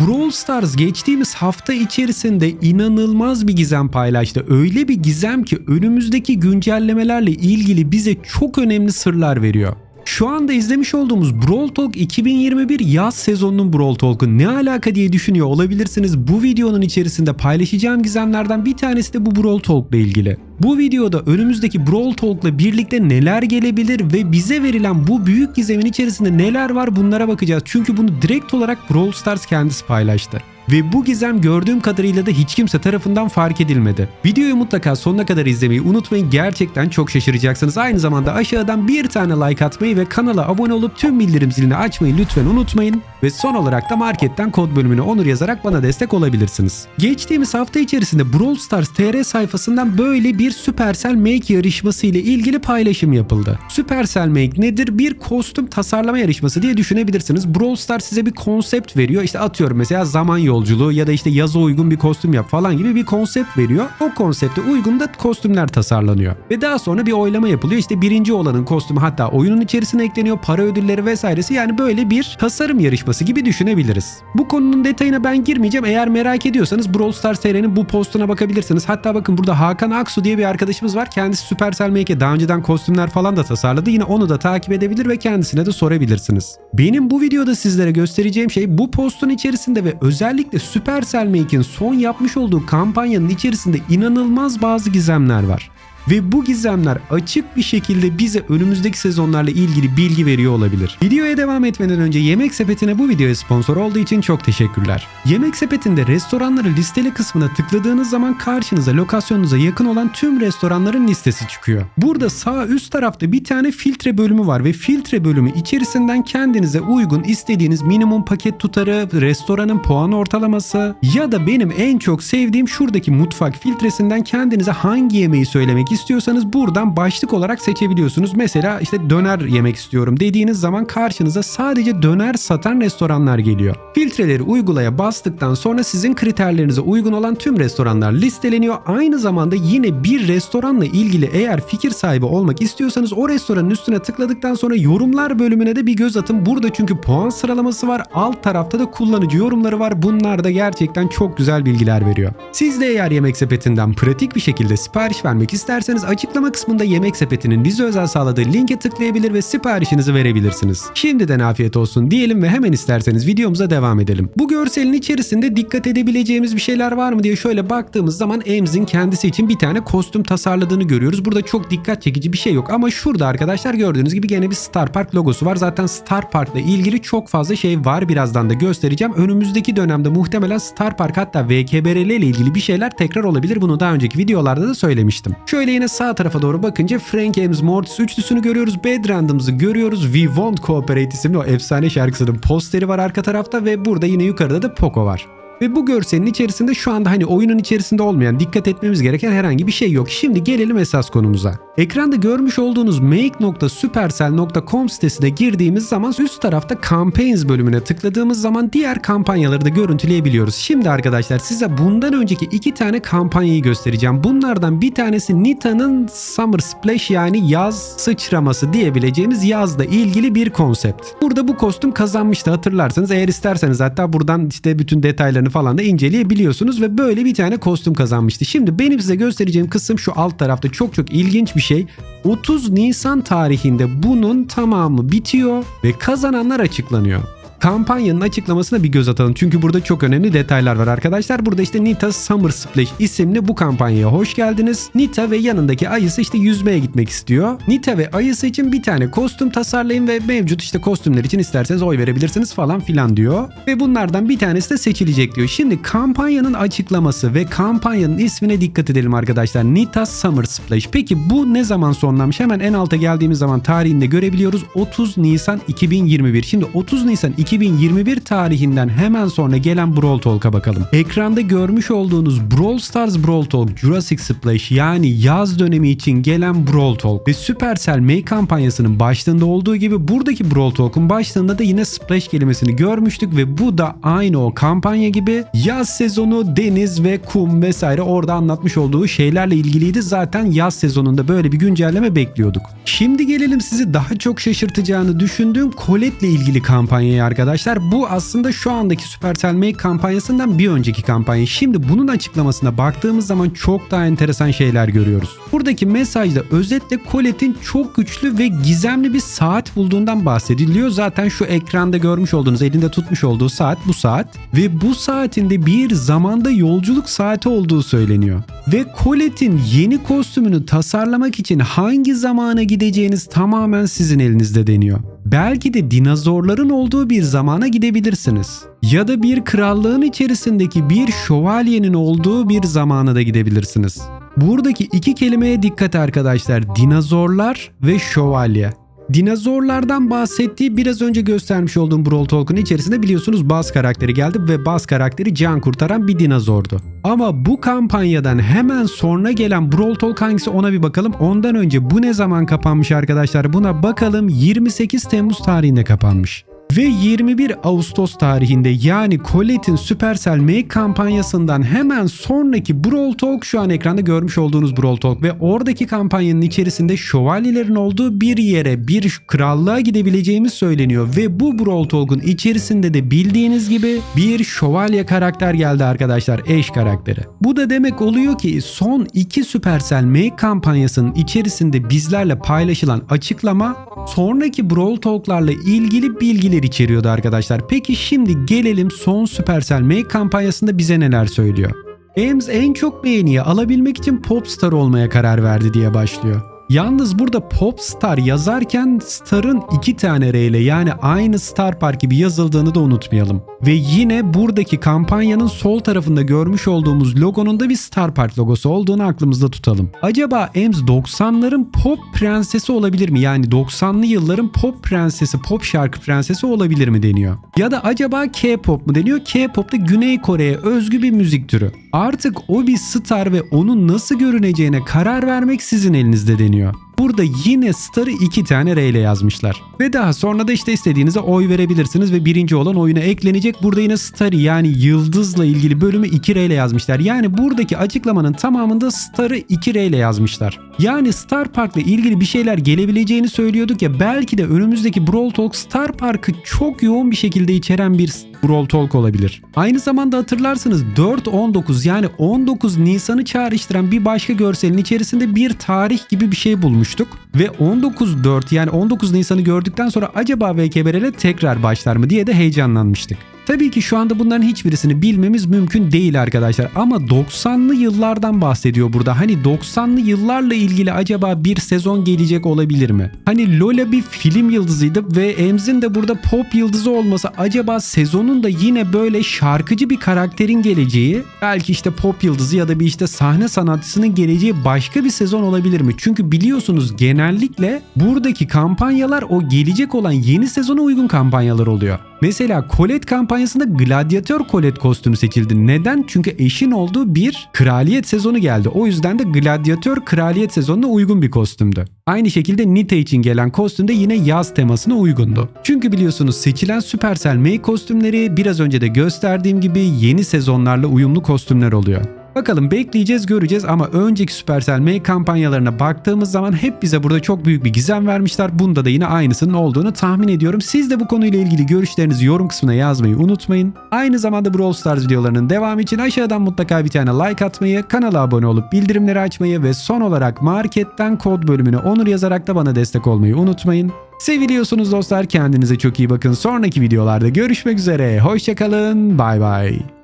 Brawl Stars geçtiğimiz hafta içerisinde inanılmaz bir gizem paylaştı. Öyle bir gizem ki önümüzdeki güncellemelerle ilgili bize çok önemli sırlar veriyor. Şu anda izlemiş olduğumuz Brawl Talk 2021 yaz sezonunun Brawl Talk'u ne alaka diye düşünüyor olabilirsiniz. Bu videonun içerisinde paylaşacağım gizemlerden bir tanesi de bu Brawl Talk ile ilgili. Bu videoda önümüzdeki Brawl Talk'la birlikte neler gelebilir ve bize verilen bu büyük gizemin içerisinde neler var bunlara bakacağız. Çünkü bunu direkt olarak Brawl Stars kendisi paylaştı. Ve bu gizem gördüğüm kadarıyla da hiç kimse tarafından fark edilmedi. Videoyu mutlaka sonuna kadar izlemeyi unutmayın. Gerçekten çok şaşıracaksınız. Aynı zamanda aşağıdan bir tane like atmayı ve kanala abone olup tüm bildirim zilini açmayı lütfen unutmayın. Ve son olarak da marketten kod bölümüne onur yazarak bana destek olabilirsiniz. Geçtiğimiz hafta içerisinde Brawl Stars TR sayfasından böyle bir Supercell Make yarışması ile ilgili paylaşım yapıldı. Supercell Make nedir? Bir kostüm tasarlama yarışması diye düşünebilirsiniz. Brawl Stars size bir konsept veriyor. İşte atıyorum mesela zaman yolculuğu ya da işte yaza uygun bir kostüm yap falan gibi bir konsept veriyor. O konsepte uygun da kostümler tasarlanıyor. Ve daha sonra bir oylama yapılıyor. İşte birinci olanın kostümü hatta oyunun içerisine ekleniyor. Para ödülleri vesairesi yani böyle bir tasarım yarışması gibi düşünebiliriz. Bu konunun detayına ben girmeyeceğim. Eğer merak ediyorsanız Brawl Stars TR'nin bu postuna bakabilirsiniz. Hatta bakın burada Hakan Aksu diye bir arkadaşımız var. Kendisi Supercell Make'e daha önceden kostümler falan da tasarladı. Yine onu da takip edebilir ve kendisine de sorabilirsiniz. Benim bu videoda sizlere göstereceğim şey bu postun içerisinde ve özellikle Supercell Make'in son yapmış olduğu kampanyanın içerisinde inanılmaz bazı gizemler var. Ve bu gizemler açık bir şekilde bize önümüzdeki sezonlarla ilgili bilgi veriyor olabilir. Videoya devam etmeden önce Yemek Sepeti'ne bu videoya sponsor olduğu için çok teşekkürler. Yemek Sepeti'nde restoranları listele kısmına tıkladığınız zaman karşınıza lokasyonunuza yakın olan tüm restoranların listesi çıkıyor. Burada sağ üst tarafta bir tane filtre bölümü var ve filtre bölümü içerisinden kendinize uygun istediğiniz minimum paket tutarı, restoranın puan ortalaması ya da benim en çok sevdiğim şuradaki mutfak filtresinden kendinize hangi yemeği söylemek istiyorsanız buradan başlık olarak seçebiliyorsunuz. Mesela işte döner yemek istiyorum dediğiniz zaman karşınıza sadece döner satan restoranlar geliyor. Filtreleri uygulaya bastıktan sonra sizin kriterlerinize uygun olan tüm restoranlar listeleniyor. Aynı zamanda yine bir restoranla ilgili eğer fikir sahibi olmak istiyorsanız o restoranın üstüne tıkladıktan sonra yorumlar bölümüne de bir göz atın. Burada çünkü puan sıralaması var. Alt tarafta da kullanıcı yorumları var. Bunlar da gerçekten çok güzel bilgiler veriyor. Siz de eğer Yemek Sepeti'nden pratik bir şekilde sipariş vermek isterseniz açıklama kısmında Yemek Sepeti'nin bize özel sağladığı linke tıklayabilir ve siparişinizi verebilirsiniz. Şimdiden afiyet olsun diyelim ve hemen isterseniz videomuza devam edelim. Bu görselin içerisinde dikkat edebileceğimiz bir şeyler var mı diye şöyle baktığımız zaman Ems'in kendisi için bir tane kostüm tasarladığını görüyoruz. Burada çok dikkat çekici bir şey yok ama şurada arkadaşlar gördüğünüz gibi gene bir Star Park logosu var. Zaten Star Park'la ilgili çok fazla şey var. Birazdan da göstereceğim. Önümüzdeki dönemde muhtemelen Star Park hatta VKBRL ile ilgili bir şeyler tekrar olabilir. Bunu daha önceki videolarda da söylemiştim. Şöyle yine sağ tarafa doğru bakınca Frank Ames Mortis üçlüsünü görüyoruz. Bad Randoms'ı görüyoruz. We Won't Cooperate isimli o efsane şarkısının posteri var arka tarafta ve burada yine yukarıda da Poco var. Ve bu görselin içerisinde şu anda hani oyunun içerisinde olmayan dikkat etmemiz gereken herhangi bir şey yok. Şimdi gelelim esas konumuza. Ekranda görmüş olduğunuz make.supercell.com sitesine girdiğimiz zaman üst tarafta campaigns bölümüne tıkladığımız zaman diğer kampanyaları da görüntüleyebiliyoruz. Şimdi arkadaşlar size bundan önceki iki tane kampanyayı göstereceğim. Bunlardan bir tanesi Nita'nın Summer Splash yani yaz sıçraması diyebileceğimiz yazla ilgili bir konsept. Burada bu kostüm kazanmıştı hatırlarsanız. Eğer isterseniz hatta buradan işte bütün detaylarını falan da inceleyebiliyorsunuz ve böyle bir tane kostüm kazanmıştı. Şimdi benim size göstereceğim kısım şu alt tarafta çok çok ilginç bir şey. 30 Nisan tarihinde bunun tamamı bitiyor ve kazananlar açıklanıyor. Kampanyanın açıklamasına bir göz atalım. Çünkü burada çok önemli detaylar var arkadaşlar. Burada işte Nita Summer Splash isimli bu kampanyaya hoş geldiniz. Nita ve yanındaki ayısı işte yüzmeye gitmek istiyor. Nita ve ayısı için bir tane kostüm tasarlayın ve mevcut işte kostümler için isterseniz oy verebilirsiniz falan filan diyor. Ve bunlardan bir tanesi de seçilecek diyor. Şimdi kampanyanın açıklaması ve kampanyanın ismine dikkat edelim arkadaşlar. Nita Summer Splash. Peki bu ne zaman sonlanmış? Hemen en alta geldiğimiz zaman tarihinde görebiliyoruz. 30 Nisan 2021. Şimdi 30 Nisan 2021 tarihinden hemen sonra gelen Brawl Talk'a bakalım. Ekranda görmüş olduğunuz Brawl Stars Brawl Talk Jurassic Splash yani yaz dönemi için gelen Brawl Talk ve Supercell May kampanyasının başlığında olduğu gibi buradaki Brawl Talk'un başlığında da yine Splash kelimesini görmüştük ve bu da aynı o kampanya gibi yaz sezonu deniz ve kum vesaire orada anlatmış olduğu şeylerle ilgiliydi. Zaten yaz sezonunda böyle bir güncelleme bekliyorduk. Şimdi gelelim sizi daha çok şaşırtacağını düşündüğüm Colette'le ilgili kampanyaya arkadaşlar. Bu aslında şu andaki Supercell Make kampanyasından bir önceki kampanya. Şimdi bunun açıklamasına baktığımız zaman çok daha enteresan şeyler görüyoruz. Buradaki mesajda özetle Colette'in çok güçlü ve gizemli bir saat bulduğundan bahsediliyor. Zaten şu ekranda görmüş olduğunuz elinde tutmuş olduğu saat bu saat ve bu saatin de bir zamanda yolculuk saati olduğu söyleniyor. Ve Colette'in yeni kostümünü tasarlamak için hangi zamana gideceğiniz tamamen sizin elinizde deniyor. Belki de dinozorların olduğu bir zamana gidebilirsiniz. Ya da bir krallığın içerisindeki bir şövalyenin olduğu bir zamana da gidebilirsiniz. Buradaki iki kelimeye dikkat arkadaşlar. Dinozorlar ve şövalye. Dinozorlardan bahsettiği biraz önce göstermiş olduğum Brawl Talk'un içerisinde biliyorsunuz Buzz karakteri geldi ve Buzz karakteri can kurtaran bir dinozordu. Ama bu kampanyadan hemen sonra gelen Brawl Talk hangisi ona bir bakalım. Ondan önce bu ne zaman kapanmış arkadaşlar buna bakalım 28 Temmuz tarihinde kapanmış. Ve 21 Ağustos tarihinde yani Colette'in Supercell Make kampanyasından hemen sonraki Brawl Talk şu an ekranda görmüş olduğunuz Brawl Talk ve oradaki kampanyanın içerisinde şövalyelerin olduğu bir yere bir krallığa gidebileceğimiz söyleniyor ve bu Brawl Talk'un içerisinde de bildiğiniz gibi bir şövalye karakter geldi arkadaşlar eş karakteri. Bu da demek oluyor ki son iki Supercell Make kampanyasının içerisinde bizlerle paylaşılan açıklama sonraki Brawl Talk'larla ilgili bilgiler içeriyordu arkadaşlar. Peki şimdi gelelim son Supercell Make kampanyasında bize neler söylüyor. Ames en çok beğeniyi alabilmek için Popstar olmaya karar verdi diye başlıyor. Yalnız burada Popstar yazarken Star'ın iki tane R ile yani aynı Star Park gibi yazıldığını da unutmayalım. Ve yine buradaki kampanyanın sol tarafında görmüş olduğumuz logonun da bir Star Park logosu olduğunu aklımızda tutalım. Acaba Ems 90'ların pop prensesi olabilir mi? Yani 90'lı yılların pop prensesi, pop şarkı prensesi olabilir mi deniyor. Ya da acaba K-pop mu deniyor? K-pop da Güney Kore'ye özgü bir müzik türü. Artık o bir star ve onun nasıl görüneceğine karar vermek sizin elinizde deniyor. Burada yine starı iki tane R ile yazmışlar. Ve daha sonra da işte istediğinize oy verebilirsiniz ve birinci olan oyuna eklenecek. Burada yine starı yani yıldızla ilgili bölümü 2 R ile yazmışlar. Yani buradaki açıklamanın tamamında starı 2 R ile yazmışlar. Yani Star Park'la ilgili bir şeyler gelebileceğini söylüyorduk ya belki de önümüzdeki Brawl Talk Star Park'ı çok yoğun bir şekilde içeren bir Brawl Talk olabilir. Aynı zamanda hatırlarsınız 4-19 yani 19 Nisan'ı çağrıştıran bir başka görselin içerisinde bir tarih gibi bir şey bulmuştuk. Ve 19-4 yani 19 Nisan'ı gördükten sonra acaba VKBRL tekrar başlar mı diye de heyecanlanmıştık. Tabii ki şu anda bunların hiçbirisini bilmemiz mümkün değil arkadaşlar ama 90'lı yıllardan bahsediyor burada. Hani 90'lı yıllarla ilgili acaba bir sezon gelecek olabilir mi? Hani Lola bir film yıldızıydı ve Ems'in de burada pop yıldızı olması acaba sezonun da yine böyle şarkıcı bir karakterin geleceği belki işte pop yıldızı ya da bir işte sahne sanatçısının geleceği başka bir sezon olabilir mi? Çünkü biliyorsunuz genellikle buradaki kampanyalar o gelecek olan yeni sezona uygun kampanyalar oluyor. Mesela Colette kampanyasında gladyatör Colette kostümü seçildi. Neden? Çünkü eşin olduğu bir kraliyet sezonu geldi. O yüzden de gladyatör kraliyet sezonuna uygun bir kostümdü. Aynı şekilde Nita için gelen kostüm de yine yaz temasına uygundu. Çünkü biliyorsunuz seçilen Supercell May kostümleri biraz önce de gösterdiğim gibi yeni sezonlarla uyumlu kostümler oluyor. Bakalım bekleyeceğiz göreceğiz ama önceki Supercell May kampanyalarına baktığımız zaman hep bize burada çok büyük bir gizem vermişler. Bunda da yine aynısının olduğunu tahmin ediyorum. Siz de bu konuyla ilgili görüşlerinizi yorum kısmına yazmayı unutmayın. Aynı zamanda Brawl Stars videolarının devamı için aşağıdan mutlaka bir tane like atmayı, kanala abone olup bildirimleri açmayı ve son olarak marketten kod bölümüne onur yazarak da bana destek olmayı unutmayın. Seviliyorsunuz dostlar kendinize çok iyi bakın. Sonraki videolarda görüşmek üzere. Hoşçakalın. Bay bay.